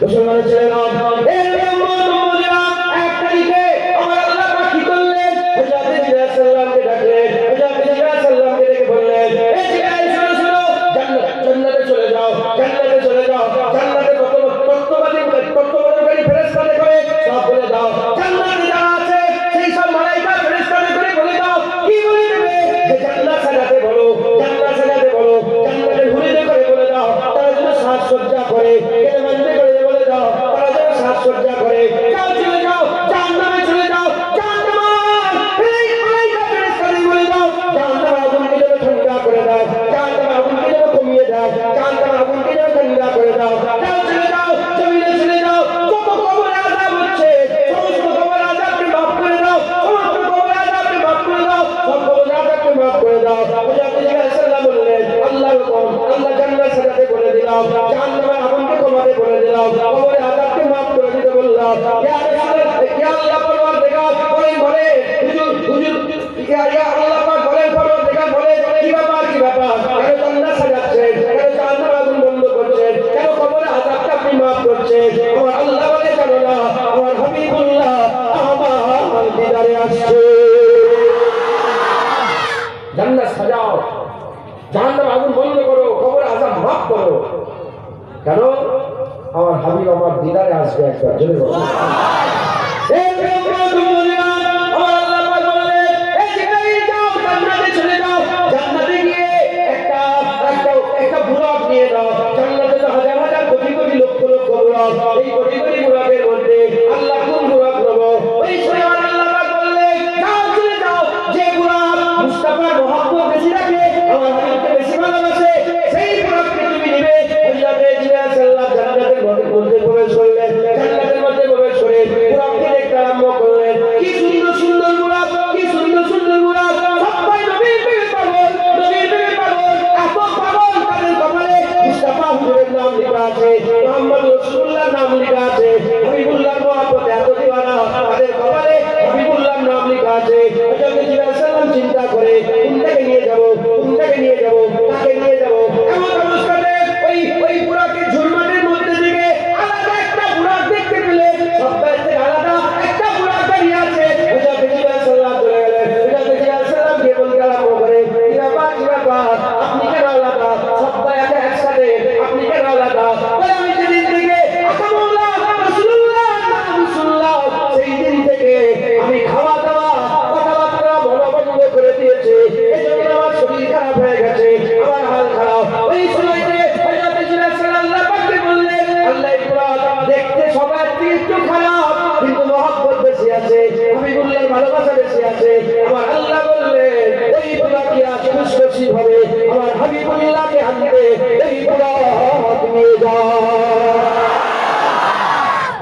মুসলমানের ছেলে আমার হাবিব আমার দিদারে আসবে একবার জোরে বলো। মোহাম্মদ রসুল্লাহ নাম লেখা খুশি হবে আমার হাবিবুল্লাহকে এই নিয়ে যাও।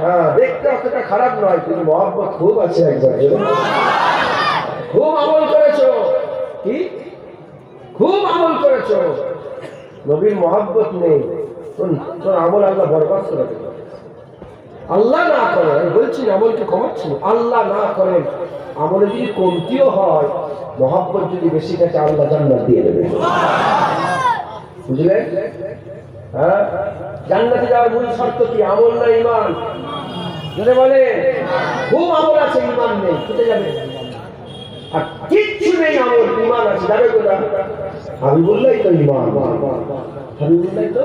হ্যাঁ দেখতে অতটা খারাপ নয় মহব্বত খুব আছে একজন খুব আমল করেছ। কি? খুব আমল করেছ। নবীর মহব্বত নেই। তোর আমল আল্লাহ বরবাদ করে দেবে আল্লাহ না করেন, আমি বলছি আমলকে ক্ষমাচ্ছি আল্লাহ না করেন আমলে যদি কমতিও হয়, মহাব্বত যদি বেশি থাকে, আল্লাহ জান্নাত দিয়ে দেবে। বুঝলেন? হ্যাঁ? জান্নাতে যাওয়ার মূল শর্ত কি? আমল না ইমান? যদি বলে খুব আমল আছে, ইমান নেই। কোথায় যাবে আর কিচ্ছু নেই, আমার ইমান আছে। যাবে কোথা হাবিবুল্লাহ তো ইমান হাবিবুল্লাহ তো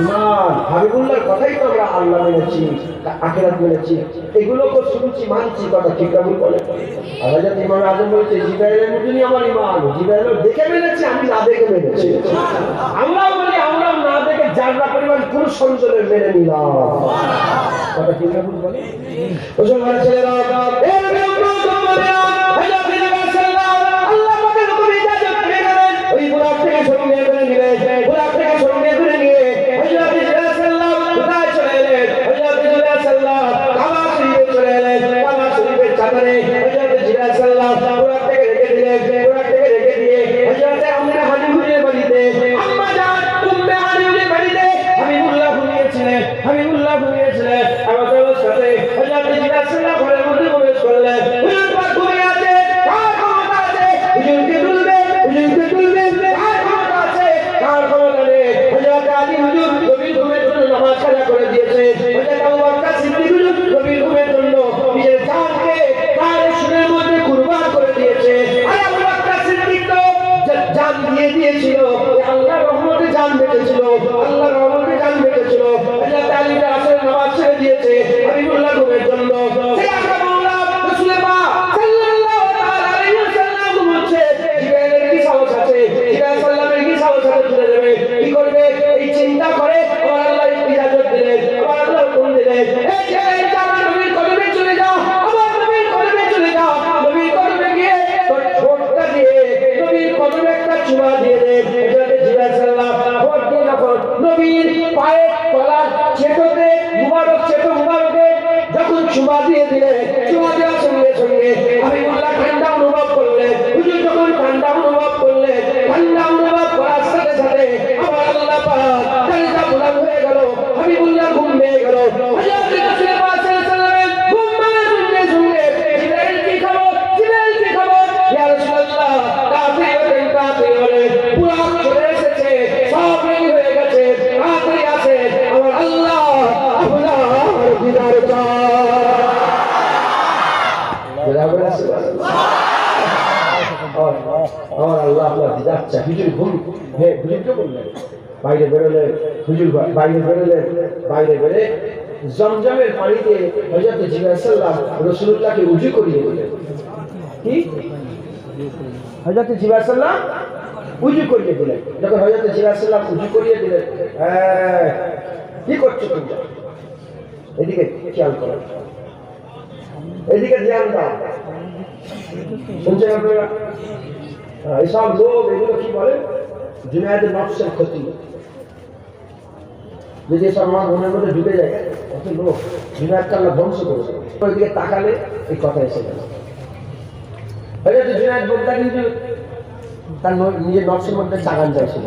ইমান হাবিবুল্লাহর কথাই তো আমরা আল্লাহ মেনেছি আখেরাত মেনেছি। এগুলো তো শুনছি, মানছি, কথা ঠিক আমি বলে। আল্লাহ যাতে ইমান আজম বলেছে জিবাইলের মতনই আমার ইমান জিবাইল দেখে মেনেছি, আমি না দেখে মেনেছি। আমরাও বলি আমরা না দেখে জানলা পরিমাণ কোন সঞ্চলে মেনে নিলাম। কথা ঠিক আমি বলে? ছেলেরা বাইরে বেরোলে হুজুর বাইরে বেরোলেন বাইরে বেরে জমজমের পানিতে হজরত জিবাসাল্লাম রসুল্লাহকে উজু করিয়ে দিলেন। কি? হজরত জিবাসাল্লাম উজু করিয়ে দিলেন। যখন হজরত জিবাসাল্লাম উজু করিয়ে দিলেন হ্যাঁ, কি করছ তুমি এদিকে খেয়াল করো। এদিকে ধ্যান দাও। শুনছেন আপনারা? এসব লোক এগুলো কি বলে? জুনায়দের নকশের ক্ষতি। যদি এসব আমার মনের মধ্যে ঢুকে যায়, কত লোক জুনায়দ কাল্লা ধ্বংস করেছে। ওইদিকে তাকালে এই কথা এসে গেল। হয়তো জুনায়দ বলতে কিন্তু তার নিজের নকশের মধ্যে চাগান যায় ছিল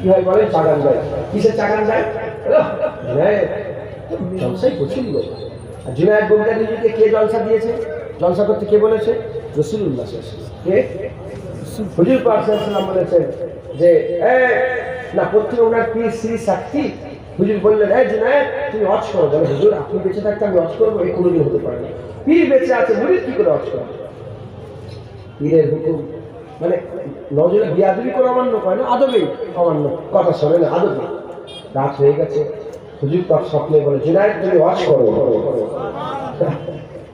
কি হয় বলে চাগান যায়। কিসের চাগান যায়? জলসাই পছন্দ জুনায়দ বগদাদিকে কে জলসা দিয়েছে? জলসা করতে কে বলেছে? রসুল্লাহ কে? হুজুর পাক বলেছেন যে না ওনার পীর শ্রী সাক্ষী? হুজুর বললেন জুনায়দ, তুমি হজ করো। হুজুর, আপনি বেঁচে থাকতে আমি হজ করব, এই কোনোদিন হতে পারে না। পীর বেঁচে আছে কি করে হজ পীরের হুকুম মানে নজরে বিয়াদবি করে অমান্য করে না, আদবেই অমান্য, কথা শোনে না, আদবে রাত হয়ে গেছে, হুজুর পাক স্বপ্নে বলে, জুনায়দ, তুমি ওয়াশ করো।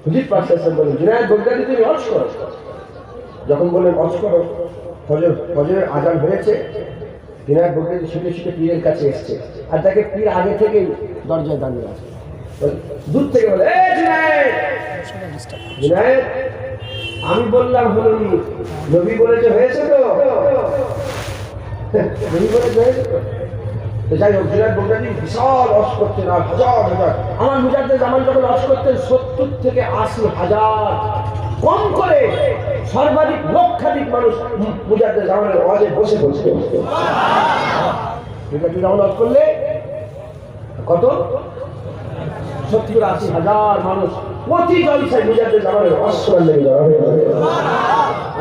হুজুর পাক বলে, জুনায়দ বলতেন তুমি ওয়াশ করো। যখন বললেন ওয়াশ করো, ফজর, ফজরের আজান হয়েছে। বিনায়ক বলতে ছুটে ছুটে পীরের কাছে এসছে। আর তাকে পীর আগে থেকেই দরজায় দাঁড়িয়ে আছে। দূর থেকে বলে জুনায়দ আমি বললাম হলুনি, নবী বলেছে হয়েছে তো? নবী বলেছে হয়েছে তো? বিশাল অস আমার মুজাদ্দের জামান যখন অস করতেন, সত্তর থেকে আশি হাজার কম করে সর্বাধিক লক্ষাধিক মানুষ মুজাদ্দের জামানের অজে বসে বসে। মুজাদ্দের জামান করলে? কত? সত্তর আশি হাজার মানুষ প্রতি জলসায় মুজাদ্দের জামানের লেগে যাওয়া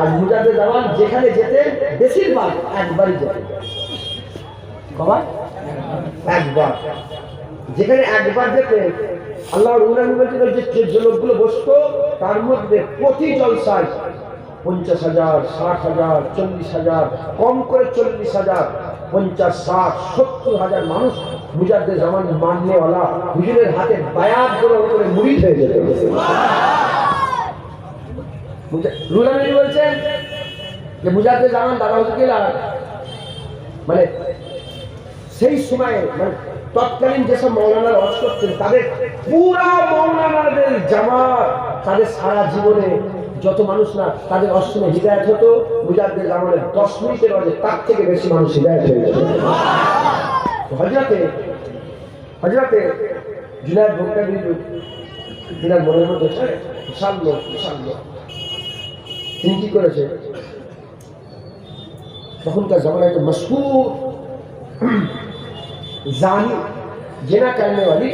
আর মুজাদ্দের জামান যেখানে যেতেন বেশিরভাগ একবারই যেতেন কবার? একবার। যেখানে একবার যেতেন আল্লাহ বলছিল যে লোকগুলো বসতো, তার মধ্যে প্রতি জলসায় পঞ্চাশ হাজার, ষাট হাজার, চল্লিশ হাজার, কম করে চল্লিশ হাজার, পঞ্চাশ, ষাট, সত্তর হাজার মানুষ মুজাদ্দের জামান মাননেওয়ালা হুজুরের হাতে বায়াত গ্রহণ করে মুড়ি হয়ে যেত। রুলানি বলছেন যে মুজাদ্দের জামান দাদা হুজুর মানে সেই সময়ে মানে তৎকালীন যেসব মৌলানার অস করতেন তাদের পুরা মৌলানাদের জামাত তাদের সারা জীবনে যত মানুষ না তাদের অষ্টমে হৃদায়ত হতো মুজাদ্দের জামানের দশ মিনিটের মধ্যে তার থেকে বেশি মানুষ হৃদায়ত হয়ে যেত। হজরতে হজরতে জুনায়দ ভোক্তাবি তিনার মনের মধ্যে "হ্যাঁ, বিশাল লোক বিশাল লোক। তিনি কি করেছে? তখনকার জামানায় একটা মশহুর জানি, জেনা কারণেওয়ালি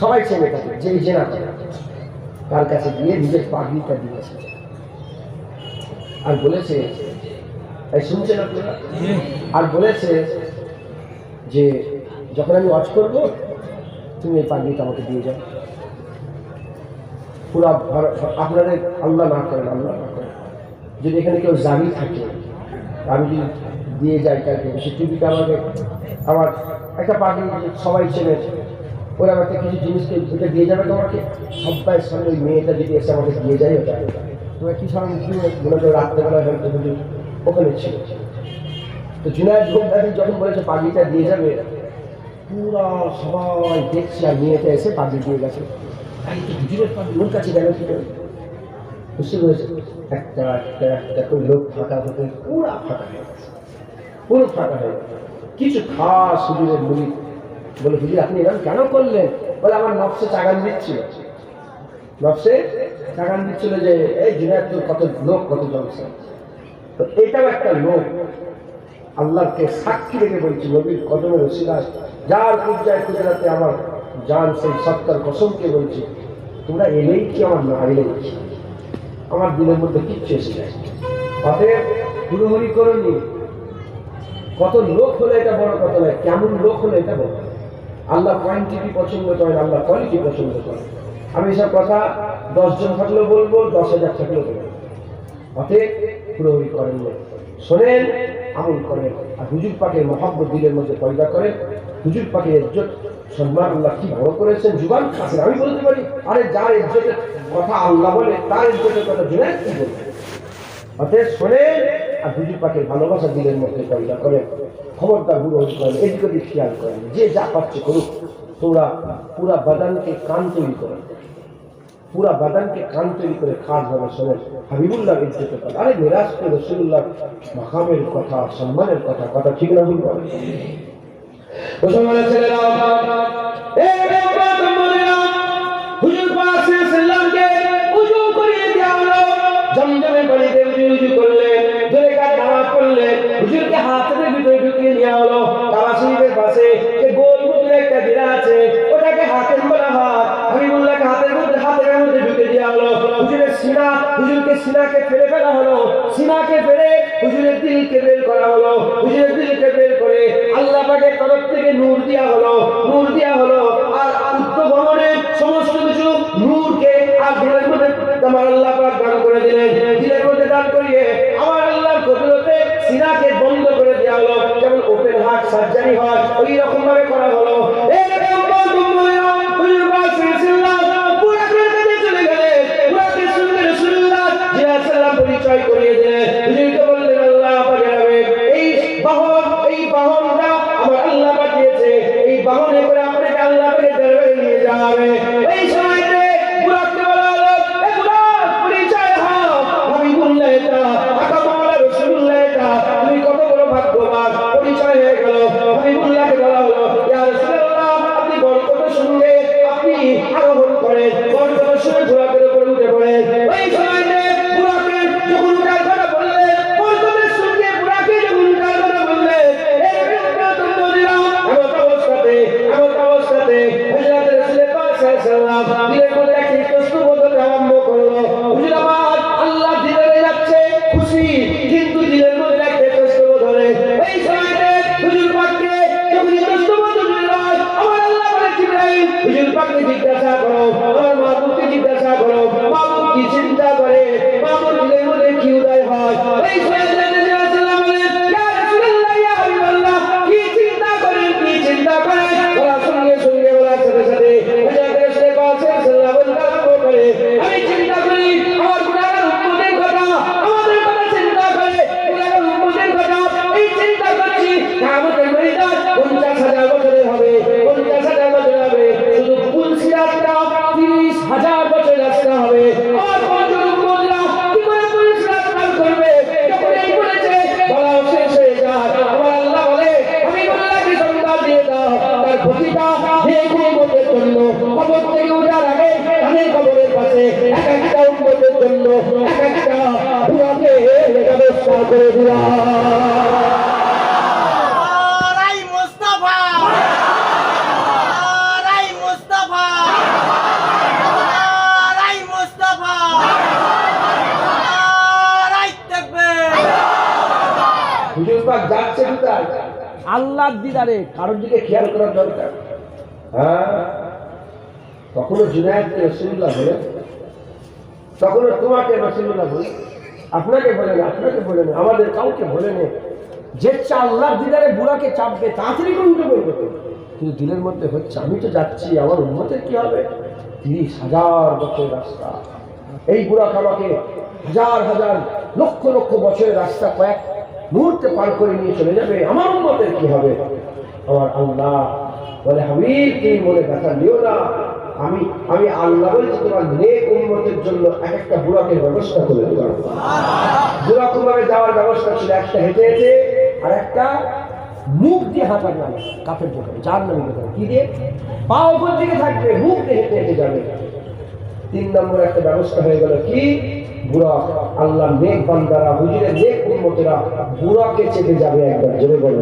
সবাই চেনে থাকে যেই জেনা করে। তার কাছে গিয়ে নিজের পাগড়িটা দিয়েছে আর বলেছে, এই শুনছেন আপনারা? আর বলেছে যে, যখন আমি ওয়াচ করব, তুমি এই পাগড়িটা আমাকে দিয়ে যাও। পুরা আপনাদের আল্লাহ না করেন, আল্লাহ না করেন। যদি এখানে কেউ জানি থাকে, আমি যদি দিয়ে যাই তাকে, সে টিভিটা আমাকে আমার একটা পাখি, সবাই চেনে ওরা আমাকে কিছু জিনিসকে ওটা দিয়ে যাবে তোমাকে? সবাই সঙ্গে ওই মেয়েটা যদি এসে আমাকে দিয়ে যায়, ওটা তোমার কি সঙ্গে কি মনে করো রাত্রেবেলা ওখানে ছিল। তো জুনায়দ গোলদারি যখন বলেছে পাগড়িটা দিয়ে যাবে, পুরা সবাই দেখছে আর মেয়েটা এসে পাগড়ি দিয়ে গেছে। ওর কাছে গেল করে? বুঝতে পেরেছে একটা একটা একটা লোক ফাঁকা হতে, পুরা ফাঁকা হয়ে গেছে। পুরো ফাঁকা হয়ে গেছে। কিছু খাস হুজুরের মুড়ি বলে, হুজুর, আপনি এরকম কেন করলেন? বলে, আমার নফসে চাগান দিচ্ছিল। নফসে চাগান দিচ্ছিল যে, এই জুনায়দ তোর কত লোক, কত জলসা তো এটাও একটা লোক আল্লাহকে সাক্ষী রেখে বলছি, নবীর কদমের রসিলাস যার পর্যায়ে কুজরাতে আমার জান সেই সত্তার কসমকে বলছি, তোমরা এলেই কি আমার না এলেই আমার দিনের মধ্যে কিচ্ছু এসে যায় অতএব হুড়োহুড়ি করনি কত লোক হলে এটা বড় কথা নয়, কেমন লোক হলে এটা বড় আল্লাহ কোয়ান্টিটি পছন্দ করেন, আল্লাহ কোয়ালিটি পছন্দ করেন। আমি এসব কথা দশজন থাকলেও বলব, দশ হাজার থাকলেও বলব। অতএব হুড়োহুড়ি করেন শোনেন, আমল করেন। আর হুজুর পাকের মহাব্বত দিলের মধ্যে পয়দা করেন। হুজুর পাকের ইজ্জত, সম্মান আল্লাহ কি বড় করেছেন যুগান খাসেন আমি বলতে পারি, আরে যার ইজ্জতের কথা আল্লাহ বলে, তার ইজ্জতের কথা জুনায়দ কি বলবে? অতএব শোনেন আর হুজুর পাকের ভালোবাসা দিলের মধ্যে পয়দা করেন খবরদার হুড়োহুড়ি করেন এদিক খেয়াল করেন, যে যা পাচ্ছে করুক তোমরা পুরা বাদানকে কান তৈরি করেন পুরা বাদানকে কান তৈরি করে খাস ভাবে শোনেন, হাবিবুল্লাহ ইজ্জতের কথা আরে নিরাজ করে রসুল্লাহ মাকামের কথা, সম্মানের কথা কথা ঠিক না ভুল ছেলেরা হুজুর পাক সাল্লাল্লাহকে উজু করিয়ে দেওয়া হলো জমজমে পানিতে উজু উজু হুজুরের সিনা, হুজুরকে সিনাকে ফেলে ফেলা হলো। সিনাকে ফেলে হুজুরের দিলকে বের করা হলো। হুজুরের দিলকে বের করে আল্লাহ পাকের তরফ থেকে নূর দেওয়া হলো। নূর দেওয়া হলো আর আত্মভবনের সমস্ত কিছু নূরকে আর দিলের মধ্যে আমার আল্লাহ পাক দান করে দিলেন। দিলের মধ্যে দান করিয়ে আমার আল্লাহর কদরতে সিনাকে বন্ধ করে দেওয়া হলো। যেমন ওপেন হার্ট সার্জারি হয় ওই রকম ভাবে করা হলো। এরকম হুজুর পাক যাচ্ছে কোথায়? আল্লাহর দিদারে কারোর দিকে খেয়াল করার দরকার। হ্যাঁ? কখনো জুনায়দকে রসুল্লাহ বলে কখনো তোমাকে রসুল্লাহ বলে আপনাকে বলে না আপনাকে বলে না আমাদের কাউকে বলে না। যে চা আল্লাহর দিদারে বুড়াকে চাপবে তাড়াতাড়ি করে উঠে পড়বে। তো কিন্তু দিলের মধ্যে হচ্ছে আমি তো যাচ্ছি আমার উন্মতের কি হবে? তিরিশ হাজার বছর রাস্তা। এই বুড়া আমাকে হাজার হাজার লক্ষ লক্ষ বছরের রাস্তা কয়েক মুহূর্তে পার করে নিয়ে চলে যাবে। আমার উন্মতের কি হবে? আমার আল্লাহ বলে, হাবিব তুমি মনে ব্যথা নিও না। আমি আমি আল্লাহ বলছি, তোমার নেক উন্মতের জন্য এক একটা বুড়াকে ব্যবস্থা করে দেবো। বুড়া কুমারে যাওয়ার ব্যবস্থা ছিল? একটা হেঁটে হেঁটে আর একটা মুখ দিয়ে হাঁটার নামে কাপের দোকানে যার নামে দোকানে কি দিয়ে? পা উপর দিকে থাকবে, মুখ দিয়ে হেঁটে হেঁটে যাবে। তিন নম্বর একটা ব্যবস্থা হয়ে গেল কি? বুড়া আল্লাহ নেক বান্দারা, হুজুরের নেক উন্মতেরা বুড়াকে চেপে যাবে একবার জোরে বলে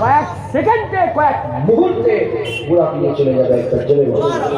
কয়েক সেকেন্ডে কয়েক মুহূর্তে বুড়া নিয়ে চলে যাবে একবার জোরে বলবে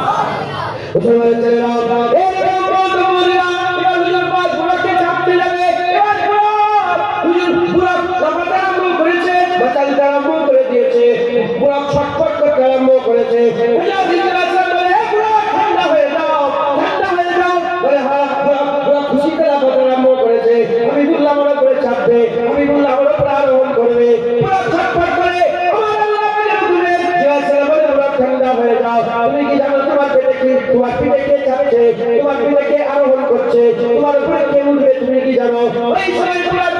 আমি বললাম ওর উপরে করবে। বুড়া ছটফট করে, "আমার আল্লাহ বলে জিজ্ঞাসা করে, বুড়া ঠান্ডা হয়ে যাও। তুমি কি জানো তোমার পেটে কি তোমার পেটে কে চাপছে তোমার পেটে কে আরোহণ করছে তোমার উপরে কে উঠবে তুমি কি জানো ওই সময় পুরাত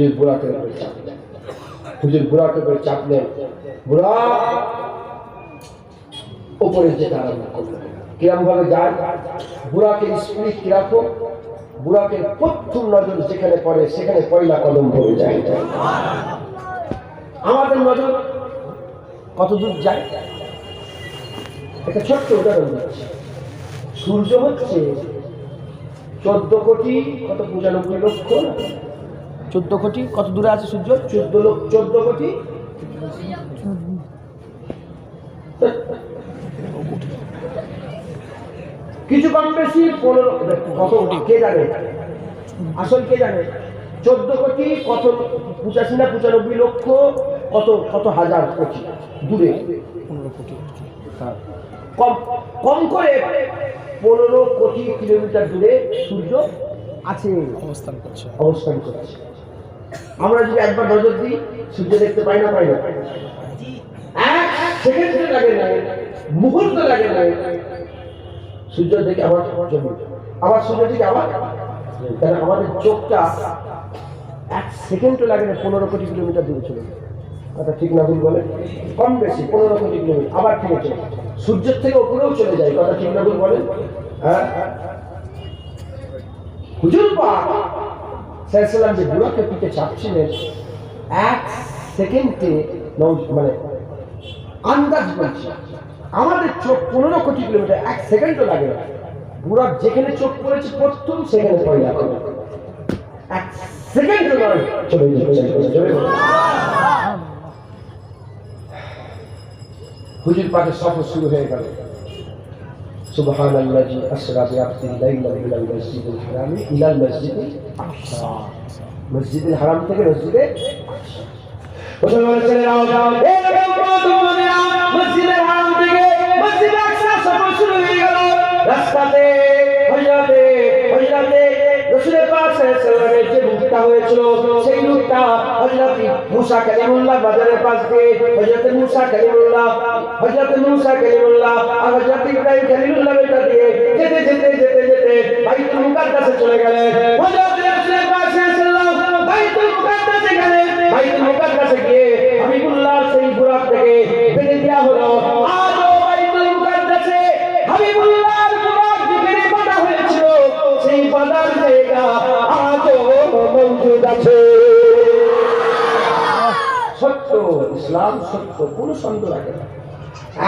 হুজুর বুড়াকে হুজুর বুড়াকে উপরে চাপলেন। বুড়া উপরে যেতে আরম্ভ করলেন কিরম ভাবে যায়। বুড়াকে স্পিরিট কীরকম বুড়াকে প্রথম নজর যেখানে পড়ে, সেখানে পয়লা কদম পড়ে যায়। আমাদের নজর কত দূর যায়? একটা ছোট্ট উদাহরণ দিচ্ছি। সূর্য হচ্ছে চোদ্দ কোটি, কত পঁচানব্বই লক্ষ? চোদ্দ কোটি কত দূরে আছে সূর্য? চোদ্দ চোদ্দ কোটি। কিছু কম বেশি পনেরো কত? কে জানে? আসল কে জানে? চোদ্দ কোটি কত? পঁচাশি না পঁচানব্বই লক্ষ কত? কত হাজার কোটি? দূরে। পনেরো কোটি। হ্যাঁ। কম কম করে পনেরো কোটি কিলোমিটার দূরে সূর্য আছে। অবস্থান করছে। অবস্থান করছে। আমরা যদি একবার নজর দিই, সূর্য দেখতে পাই না পাই না। মুহূর্ত লাগে সূর্য থেকে আবার জমি আবার সূর্য থেকে আবার কেন? আমাদের চোখটা এক সেকেন্ডও লাগে না পনেরো কোটি কিলোমিটার দূরে চলে যায় ঠিক না ভুল বলে? কম বেশি, পনেরো কোটি কিলোমিটার, আবার ঠিক আছে সূর্যের থেকে ওপরেও চলে যায়, কথা ঠিক না ভুল বলে? হ্যাঁ? হুজুর পাক সাইসালাম যে বুড়াকে পিঠে চাপছিলেন, এক সেকেন্ডে মানে আন্দাজ বলছি, আমাদের চোখ পনেরো কোটি কিলোমিটার, এক সেকেন্ডও লাগে না। বুড়ার যেখানে চোখ পড়েছে, প্রথম সেখানে পড়ে যাবে। এক সেকেন্ড চলে চলে হুজুর পাকে সফর শুরু হয়ে গেল। সুবহানাল্লাজি আসরা বিআবদি লাইলা মিনাল মসজিদিল হারামি ইলাল মসজিদিল মসজিদে হারাম থেকে মসজিদে মুসলমানের ছেলেরাও যাও এরকম মুসলমানেরা মসজিদে হারাম থেকে মসজিদে আকসা সফর শুরু হয়ে গেল রাস্তাতে হজরাতে হজরাতে রসুলের পাশে সালামের যে মুক্তা হয়েছিল সেই মুক্তা হজরত মুসা কালিমুল্লাহ বাজারের পাশ দিয়ে হজরত মুসা কালিমুল্লাহ হজরত মুসা কালিমুল্লাহ আর হজরত ইব্রাহিম কালিমুল্লাহ বেটা দিয়ে যেতে যেতে যেতে যেতে বাইতুল মুকাদ্দাসে চলে গেলেন হজরত বাইতুল মুকাদ্দাসে গেলেন বাইতুল মুকাদ্দাসে সেই বুরাক জায়গা সত্য, ইসলাম সত্য, কোনো সন্দেহ রাখে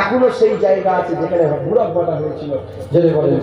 এখনও সেই জায়গা আছে যেখানে বুড়া বাটা হয়েছিল, জেলে বলেন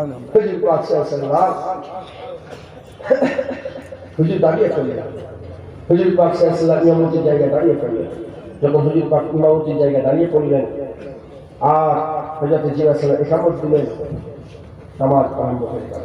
হুজুর পাক সাল্লাল্লাহু হুজুর দাঁড়িয়ে পড়লেন হুজুর পাক সাল্লাল্লাহু ইমামতির জায়গায় দাঁড়িয়ে পড়লেন যখন হুজুর পাক ইমামতির জায়গায় দাঁড়িয়ে পড়লেন আর হজরত জিয়া সাল্লাহ একামত দিলেন নামাজ আরম্ভ হয়ে গেল